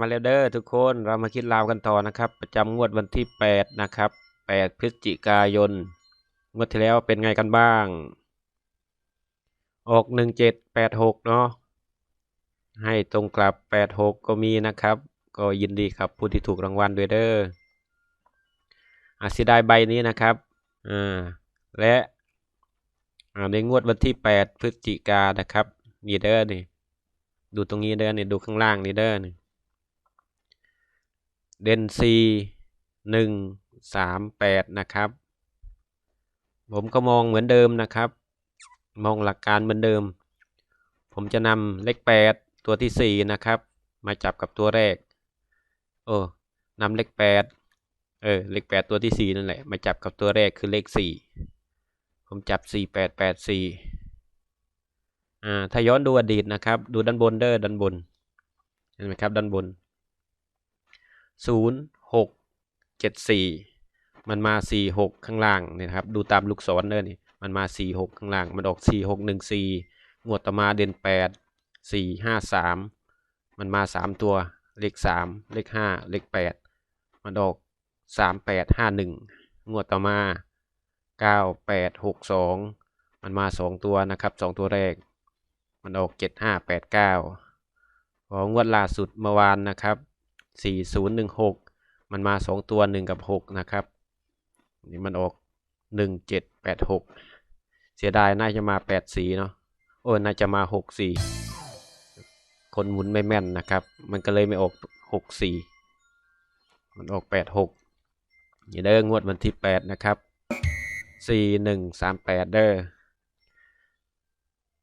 มาแล้วเด้อทุกคนเรามาคิดลาวกันต่อนะครับ ประจำงวดวันที่ 8 นะครับ 8 พฤศจิกายนงวดที่แล้วเป็นไงกันบ้าง ออก 1786 เนาะให้ตรงกลับ 86 ก็มีนะครับ ก็ยินดีครับผู้ที่ถูกรางวัลด้วยเด้ออาเสียดายใบนี้นะครับอ่าและอ่าในงวดวันที่ 8 พฤศจิกานนะครับ นี่เด้อนี่ดูตรงนี้เด้อนี่ดูข้างล่างนี่เด้อนี่ เดนซีหนึ่งสามแปดนะครับ ผมก็มองเหมือนเดิมนะครับ มองหลักการเหมือนเดิม ผมจะนำเลขแปดตัวที่สี่นะครับ มาจับกับตัวแรก โอ้นำเลขแปดเออเลขแปดตัวที่สี่นั่นแหละ มาจับกับตัวแรกคือเลขสี่ผมจับสี่แปดแปดสี่อ่าถ้าย้อนดูอดีตนะครับ ดูด้านบนเด้อด้านบนเห็นไหมครับด้านบน ศูนย์หกเจ็ดสี่มันมาสี่หกข้างล่างเนี่ยครับ ดูตามลูกศรเด้อนี่มันมาสี่หกข้างล่าง มันออกสี่หกหนึ่งสี่งวดต่อมาเด่นแปดสี่ห้าสามมันมาสามตัว เลขสามเลขห้าเลขแปดมันออกสามแปดห้าหนึ่งงวดต่อมาเก้าแปดหกสองมันมาสองตัวนะครับสองตัวแรก มันออกเจ็ดห้าแปดเก้าของวดล่าสุดเมื่อวานนะครับ สี่ศูนย์หนึ่งหกมันมาสองตัวหนึ่งกับหกนะครับ นี่มันออกหนึ่งเจ็ดแปดหกเสียดายน่าจะมาแปดสีเนาะโอ้น่าจะมาหกสี่คนหมุนไม่แม่นนะครับ มันก็เลยไม่ออกหกสี่มันออกแปดหกนี่เด้องวดวันที่แปดนะครับสี่หนึ่งสามแปดเด้อ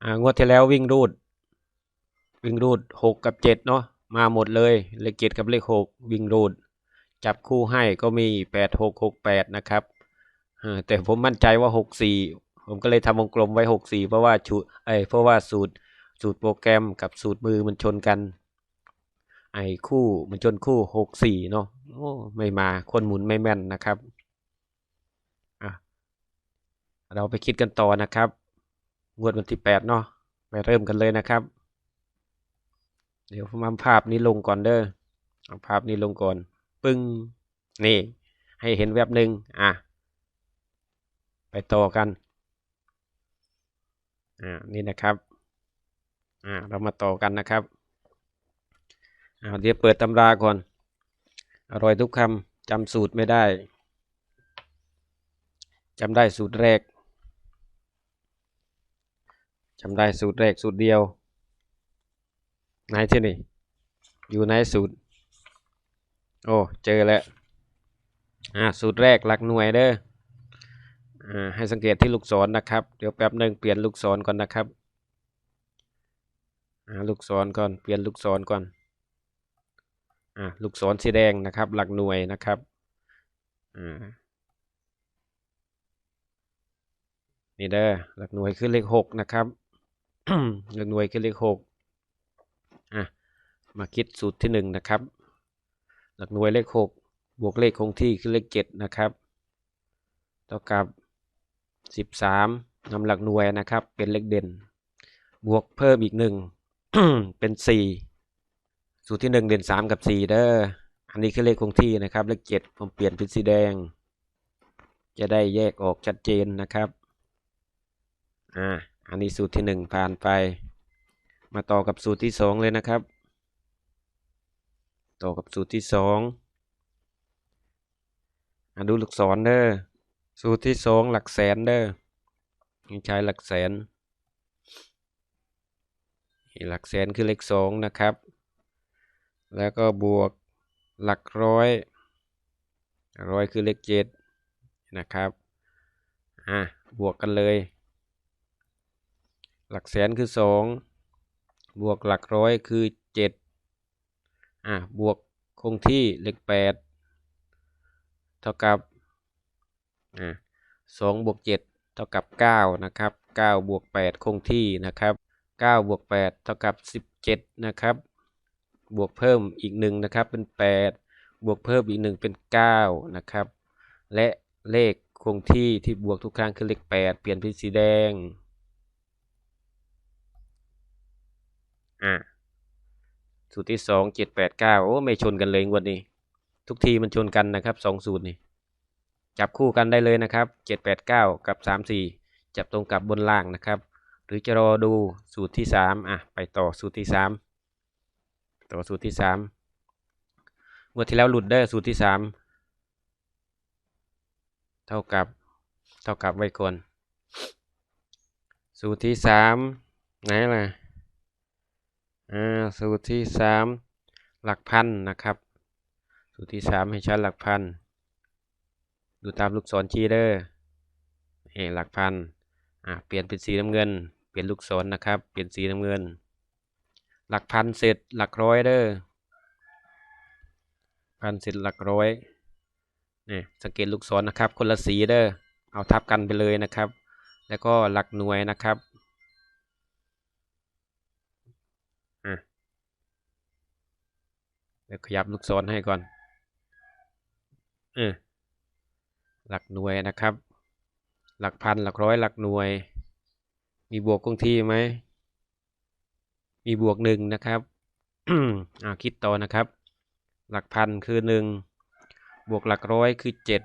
อ่างวดที่แล้ววิ่งรูด วิ่งรูดหกกับเจ็ดเนาะ มาหมดเลย เลขเจ็ดกับเลขหกวิ่งรูด จับคู่ให้ก็มีแปดหกหกแปดนะครับแต่ผมมั่นใจว่าหกสี่ผมก็เลยทำวงกลมไว้หกสี่เพราะว่าชูไอเพราะว่าสูตรสูตรโปรแกรมกับสูตรมือมันชนกัน ไอคู่มันชนคู่หกสี่เนาะโอ้ไม่มาคนหมุนไม่แม่นนะครับเราไปคิดกันต่อนะครับ งวดวันที่แปดเนาะไปเริ่มกันเลยนะครับ เดี๋ยวผมเอาภาพนี้ลงก่อนเด้อเอาภาพนี้ลงก่อน ปึ้ง นี่ ให้เห็นแวบหนึ่งอะ ไปต่อกัน อ่า นี่นะครับ อ่า เรามาต่อกันนะครับอ่าเดี๋ยวเปิดตำราก่อน อร่อยทุกคำจำสูตรไม่ได้จำได้สูตรแรกจำได้สูตรแรกสูตรเดียว ไหนที่นี่ อยู่ในสูตร โอ้ เจอแล้ว อ่า สูตรแรกหลักหน่วยเด้อ อ่า ให้สังเกตที่ลูกศรนะครับ เดี๋ยวแป๊บหนึ่งเปลี่ยนลูกศรก่อนนะครับ อ่า ลูกศรก่อน เปลี่ยนลูกศรก่อน อ่า ลูกศรสีแดงนะครับ หลักหน่วยนะครับ อ่า นี่เด้อ หลักหน่วยคือเลขหกนะครับ หลักหน่วยคือเลขหก มาคิดสูตรที่หนึ่งนะครับ หลักหน่วยเลขหกบวกเลขคงที่คือเลขเจ็ดนะครับ เท่ากับสิบสามนำหลักหน่วยนะครับ เป็นเลขเด่น บวกเพิ่มอีกหนึ่งเป็นสี่สูตรที่หนึ่งเด่นสามกับสี่เด้อ อันนี้คือเลขคงที่นะครับ เลขเจ็ดผมเปลี่ยนเป็นสีแดง จะได้แยกออกชัดเจนนะครับ อ่า อันนี้สูตรที่หนึ่งผ่านไป มาต่อกับสูตรที่สองเลยนะครับ ต่อกับสูตรที่สองอ่าดูหลักศรเด้อสูตรที่สองหลักแสนเด้อยังใช้หลักแสนหลักแสนคือเลขสองนะครับ แล้วก็บวกหลักร้อยร้อยคือเลขเจ็ดนะครับอะบวกกันเลย หลักแสนคือสองบวกหลักร้อยคือ อะบวกคงที่เลขแปดเท่ากับอะสองบวกเจ็ดเท่ากับเก้านะครับเก้าบวกแปดคงที่นะครับเก้าบวกแปดเท่ากับสิบเจ็ดนะครับบวกเพิ่มอีกหนึ่งนะครับเป็นแปดบวกเพิ่มอีกหนึ่งเป็นเก้านะครับและเลขคงที่ที่บวกทุกครั้งคือเลขแปดเปลี่ยนเป็นสีแดงอะ สูตรที่สองเจ็ดแปดเก้าโอ้ไม่ชนกันเลยงวดนี้ ทุกทีมันชนกันนะครับสองสูตรนี่จับคู่กันได้เลยนะครับเจ็ดแปดเก้ากับสามสี่จับตรงกับบนล่างนะครับ หรือจะรอดูสูตรที่สามอะไปต่อสูตรที่สามต่อสูตรที่สามงวดที่แล้วหลุดได้สูตรที่สามเท่ากับเท่ากับไว้ก่อนสูตรที่สามไหนล่ะ สูตรที่สามหลักพันนะครับ สูตรที่สามให้ชัดหลักพัน ดูตามลูกศรชี้เด้อเอหลักพันอ่าเปลี่ยนเป็นสีน้ำเงิน เปลี่ยนลูกศรนะครับ เปลี่ยนสีน้ำเงิน หลักพันเสร็จหลักร้อยเด้อพันเสร็จหลักร้อยนี่สังเกตลูกศรนะครับ คนละสีเด้อเอาทับกันไปเลยนะครับ แล้วก็หลักหน่วยนะครับ ดี๋ยวขยับลูกศรให้ก่อนเออหลักหน่วยนะครับ หลักพันหลักร้อยหลักหน่วย มีบวกคงที่ไหม มีบวกหนึ่งนะครับอ่าคิดต่อนะครับ หลักพันคือหนึ่งบวกหลักร้อยคือเจ็ด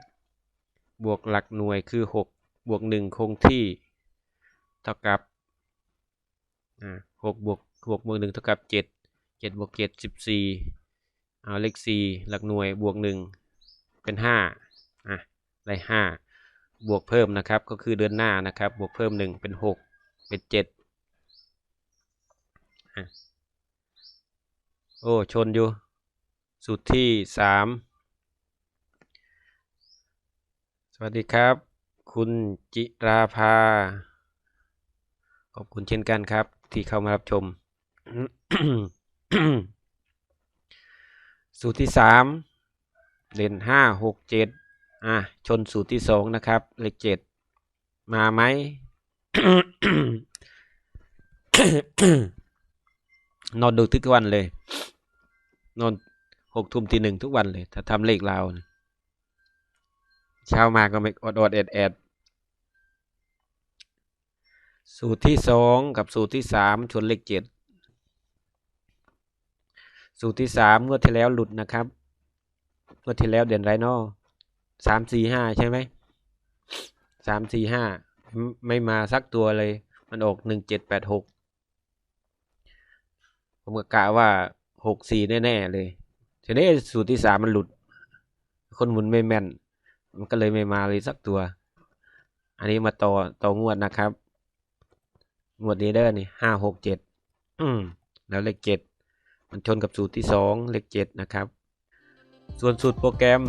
บวกหลักหน่วยคือหกบวกหนึ่งคงที่ เท่ากับอ่าหกบวกหกบวกหนึ่งเท่ากับเจ็ดเจ็ดบวกเจ็ดสิบสี่ เอาเลขสี่หลักหน่วยบวกหนึ่งเป็นห้าอะได้ห้าบวกเพิ่มนะครับก็คือเดือนหน้านะครับ บวกเพิ่มหนึ่งเป็นหกเป็นเจ็ดโอ้ชนอยู่ สูตรที่สามสวัสดีครับ คุณจิราภา ขอบคุณเช่นกันครับ ที่เข้ามารับชม สูตรที่สามเด่นห้าหกเจ็ดอะชนสูตรที่สองนะครับเลขเจ็ดมาไหมนอนดูทุกวันเลย นอนหกทุ่มทีหนึ่งทุกวันเลย ถ้าทำเลขลาเช้ามาก็ไม่อดอดแอดแอดสูตรที่สองกับสูตรที่สามชนเลขเจ็ด สูตรที่สามงวดที่แล้วหลุดนะครับงวดที่แล้วเด่นไรนอสามสี่ห้าใช่ไหมสามสี่ห้าไม่มาสักตัวเลย มันออกหนึ่งเจ็ดแปดหกผมก็กะว่าหกสี่แน่ๆเลยทีนี้สูตรที่สามมันหลุด คนหมุนไม่แม่น มันก็เลยไม่มาเลยสักตัว อันนี้มาต่อต่องวดนะครับ งวดนี้เด้อนี่ห้าหกเจ็ดแล้วเลขเจ็ด มันชนกับสูตรที่สองเลขเจ็ดนะครับ ส่วนสูตรโปรแกรม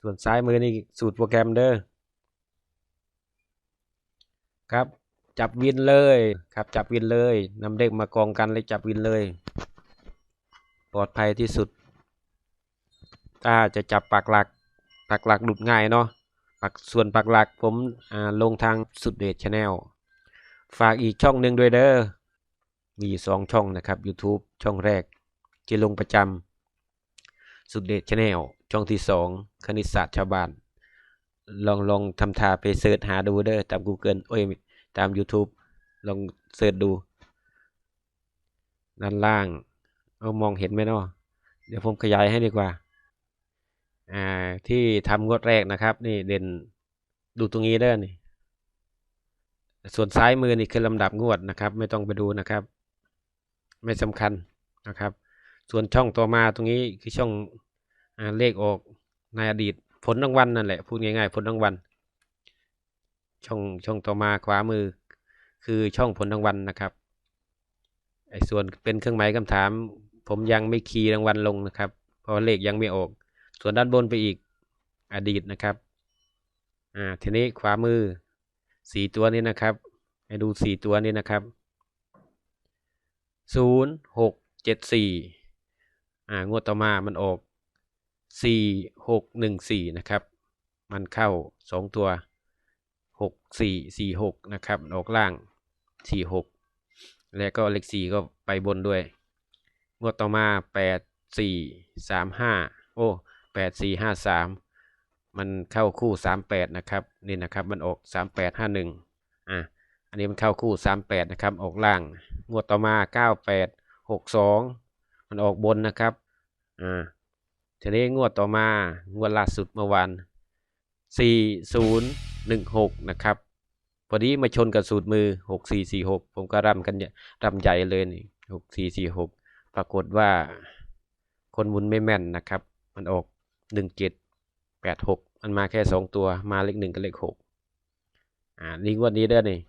ส่วนซ้ายมือนี่สูตรโปรแกรมเด้อครับ จับวินเลยครับ จับวินเลยนำเด็กมากองกันเลยจับวินเลย ปลอดภัยที่สุดถ้าจะจับปักหลักปักหลักหลุดง่ายเนาะปักส่วนปักหลักผมลงทางสุดเดชชาแนลฝากอีกช่องหนึ่งด้วยเด้อมีสองช่องนะครับ YouTube ช่องแรกจะลงประจำ สุดเดชชาแนลช่องที่สองคณิตศาสตร์ชาวบ้าน ลองลองทำทาไปเสิร์ชหาดูเด้อตาม Google โอ้ยตาม YouTube ลองเสิร์ชดู ด้านล่าง เอามองเห็นไหมเนาะเดี๋ยวผมขยายให้ดีกว่า อ่า ที่ทำงวดแรกนะครับ นี่เด่นดูตรงนี้เด้อนี่ ส่วนซ้ายมือนี่คือลำดับงวดนะครับ ไม่ต้องไปดูนะครับ ไม่สำคัญนะครับ ส่วนช่องต่อมาตรงนี้คือช่องอเลขออกในอดีตผลรางวัลนั่นแหละพูดง่ายๆ ผลรางวัลช่องช่องต่อมาขวามือ คือช่องผลรางวัลนะครับไอ้ส่วนเป็นเครื่องหมายคำถาม ผมยังไม่คีย์รางวัลลงนะครับ เพราะเลขยังไม่ออก ส่วนด้านบนไปอีกอดีตนะครับอ่าทีนี้ขวามือสี่ตัวนี้นะครับให้ดูสี่ตัวนี้นะครับศูนย์หกเจ็ดสี่ อ่างวดต่อมามันออก 4 6 1 4 นะครับ มันเข้า 2 ตัว 6 4 4 6 นะครับออกล่าง 4 6 แล้วก็เลข 4 ก็ไปบนด้วย งวดต่อมา 8 4 3 5 โอ้ 8 4 5 3 มันเข้าคู่ 38 นะครับ นี่นะครับ มันออก 38 51 อะ อันนี้มันเข้าคู่ 38 นะครับ ออกล่าง งวดต่อมา 98 62 มันออกบนนะครับอ่าทีนี้งวดต่อมางวดล่าสุดเมื่อวานสี่ศูนย์หนึ่งหกนะครับ พอดีมาชนกับสูตรมือหกสี่สี่หกผมก็รำกันเนี่ยรำใหญ่เลยนี่หกสี่สี่หกปรากฏว่าคนหมุนไม่แม่นนะครับ มันออกหนึ่งเจ็ดแปดหกมันมาแค่สองตัวมาเลขหนึ่งกับเลขหกอ่านี่งวดนี้เด้อนี่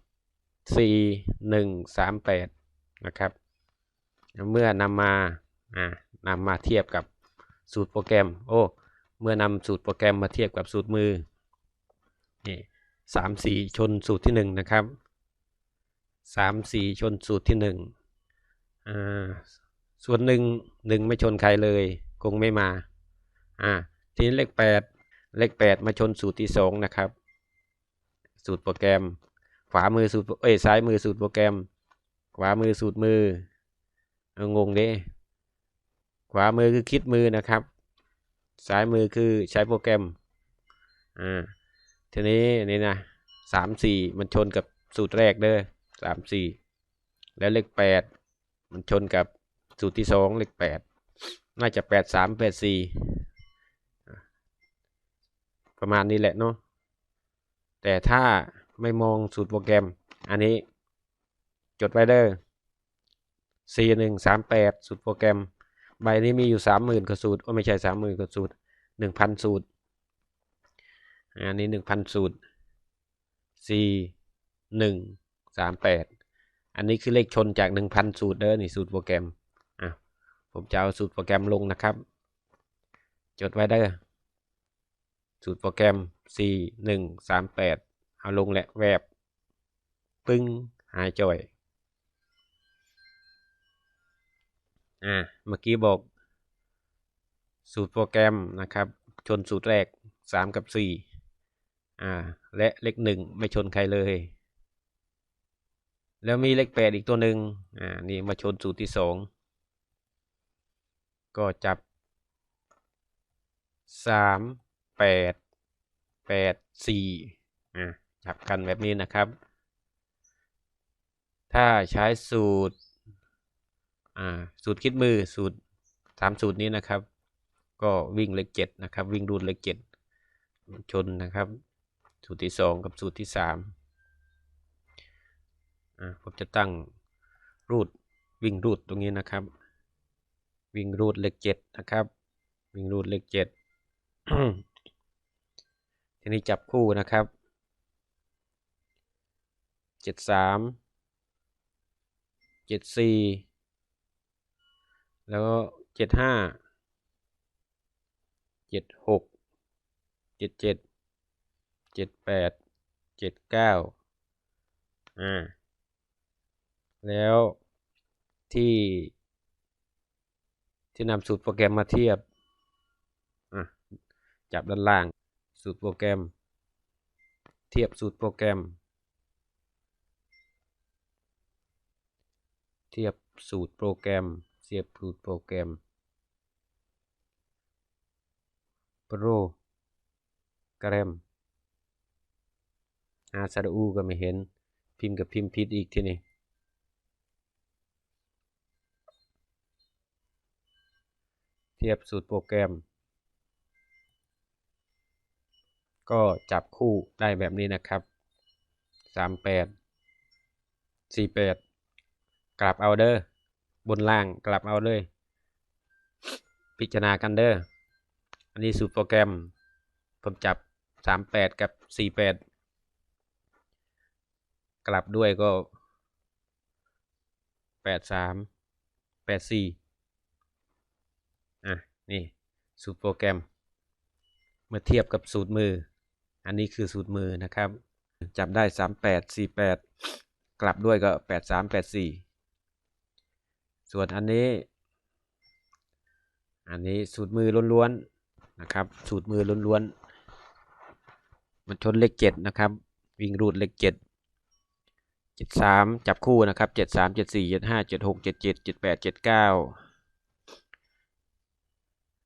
สี่หนึ่งสามแปดนะครับ เมื่อนำมา อ่านำมาเทียบกับสูตรโปรแกรม โอ้ เมื่อนำสูตรโปรแกรมมาเทียบกับสูตรมือ นี่สามสี่ชนสูตรที่หนึ่งนะครับสามสี่ชนสูตรที่หนึ่งอ่าส่วนหนึ่งหนึ่งไม่ชนใครเลย คงไม่มา อ่า ทีนี้เลขแปดเลขแปดมาชนสูตรที่สองนะครับ สูตรโปรแกรม ขวามือสูตร เอ้ย ซ้ายมือสูตรโปรแกรม ขวามือสูตรมือเอองงเด้ ขวามือคือคิดมือนะครับ ซ้ายมือคือใช้โปรแกรม อ่า ทีนี้นี่นะสามสี่มันชนกับสูตรแรกเด้อสามสี่แล้วเลขแปดมันชนกับสูตรที่สองเลขแปดน่าจะแปดสามแปดสี่ประมาณนี้แหละเนาะแต่ถ้าไม่มองสูตรโปรแกรม อันนี้จดไว้เด้อสี่หนึ่งสามแปดสูตรโปรแกรม ใบนี้มีอยู่สามหมื่นกว่าสูตรโอ้ไม่ใช่สามหมื่นกว่าสูตรหนึ่งพันสูตร อันนี้หนึ่งพันสูตรสี่หนึ่งสามแปดอันนี้คือเลขชนจากหนึ่งพันสูตรเด้อนี่สูตรโปรแกรมอะผมจะเอาสูตรโปรแกรมลงนะครับ จดไว้เด้อสูตรโปรแกรมสี่หนึ่งสามแปดเอาลงแหละแวบ ปึ้งหายจ่อย อ่าเมื่อกี้บอก สูตรโปรแกรมนะครับ ชนสูตรแรกสามกับสี่อ่า และเลขหนึ่งไม่ชนใครเลย แล้วมีเลขแปดอีกตัวหนึ่งอ่านี่มาชนสูตรที่สองก็จับสามแปดแปดสี่อ่าจับกันแบบนี้นะครับ ถ้าใช้สูตร สูตรคิดมือสูตรสามสูตรนี้นะครับ ก็วิ่งเลขเจ็ดนะครับ วิ่งรูดเลขเจ็ดชนนะครับ สูตรที่สองกับสูตรที่สามผมจะตั้งรูดวิ่งรูดตรงนี้นะครับ วิ่งรูดเลขเจ็ดนะครับ วิ่งรูดเลขเจ็ดทีนี้จับคู่นะครับเจ็ดสามเจ็ดสี่ แล้วก็เจ็ดห้าเจ็ดหกเจ็ดเจ็ดเจ็ดแปดเจ็ดเก้าอ่า แล้วที่ที่นำสูตรโปรแกรมมาเทียบ อะ จับด้านล่างสูตรโปรแกรม เทียบสูตรโปรแกรม เทียบสูตรโปรแกรม เทียบสูตรโปรแกรมโปรแกรมอาซาอูก็ไม่เห็น พิมพ์กับพิมพ์ผิดอีกทีนี้เทียบสูตรโปรแกรม ก็จับคู่ได้แบบนี้นะครับสามแปดสี่แปดกลับเอาเด้อ บนล่างกลับเอาเลย พิจารณากันเด้ออันนี้สูตรโปรแกรม ผมจับสามแปดกับสี่แปดกลับด้วยก็แปดสามแปดสี่อะ นี่สูตรโปรแกรม เมื่อเทียบกับสูตรมือ อันนี้คือสูตรมือนะครับ จับได้สามแปดสี่แปดกลับด้วยก็แปด ส่วนอันนี้ อันนี้สูตรมือล้วนๆนะครับ สูตรมือล้วนๆมันชนเลขเจ็ดนะครับ วิ่งรูดเลขเจ็ดเจ็ดสามจับคู่นะครับเจ็ดสามเจ็ดสี่เจ็ดห้าเจ็ดหกเจ็ดเจ็ดเจ็ดแปดเจ็ดเก้า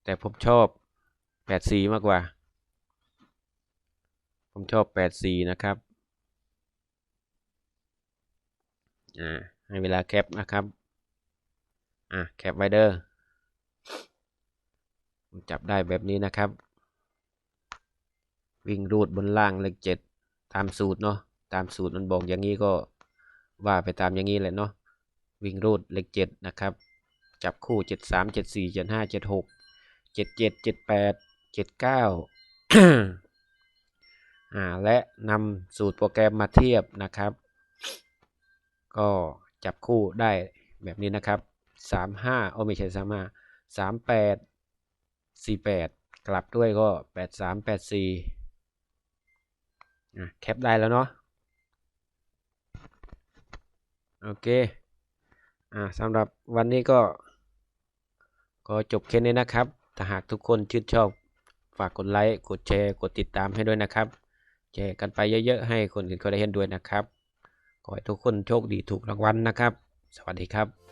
แต่ผมชอบแปดสี่มากกว่า ผมชอบแปดสี่นะครับอ่าให้เวลาแคปนะครับ อะแคปไวเดอผมจับได้แบบนี้นะครับ วิ่งรูดบนล่างเลขเจ็ดตามสูตรเนาะตามสูตรมันบอกอย่างนี้ก็ว่าไปตามอย่างนี้แหละเนาะวิ่งรูดเลขเจ็ดนะครับ จับคู่เจ็ดสามเจ็ดสี่เจ็ดห้าเจ็ดหกเจ็ดเจ็ดเจ็ดแปดเจ็ดเก้าอ่าและนำสูตรโปรแกรมมาเทียบนะครับ ก็จับคู่ได้แบบนี้นะครับ สามห้าโอ้ไม่ใช่สามห้าสามแปดสี่แปดกลับด้วยก็แปดสามแปดสี่อะแคปได้แล้วเนาะโอเคอ่าสำหรับวันนี้ก็ก็จบแค่นี้นะครับ ถ้าหากทุกคนชื่นชอบฝากกดไลค์ กดแชร์ กดติดตามให้ด้วยนะครับ แชร์กันไปเยอะๆ ให้คนอื่นเขาได้เห็นด้วยนะครับ ขอให้ทุกคนโชคดีถูกรางวัลนะครับ สวัสดีครับ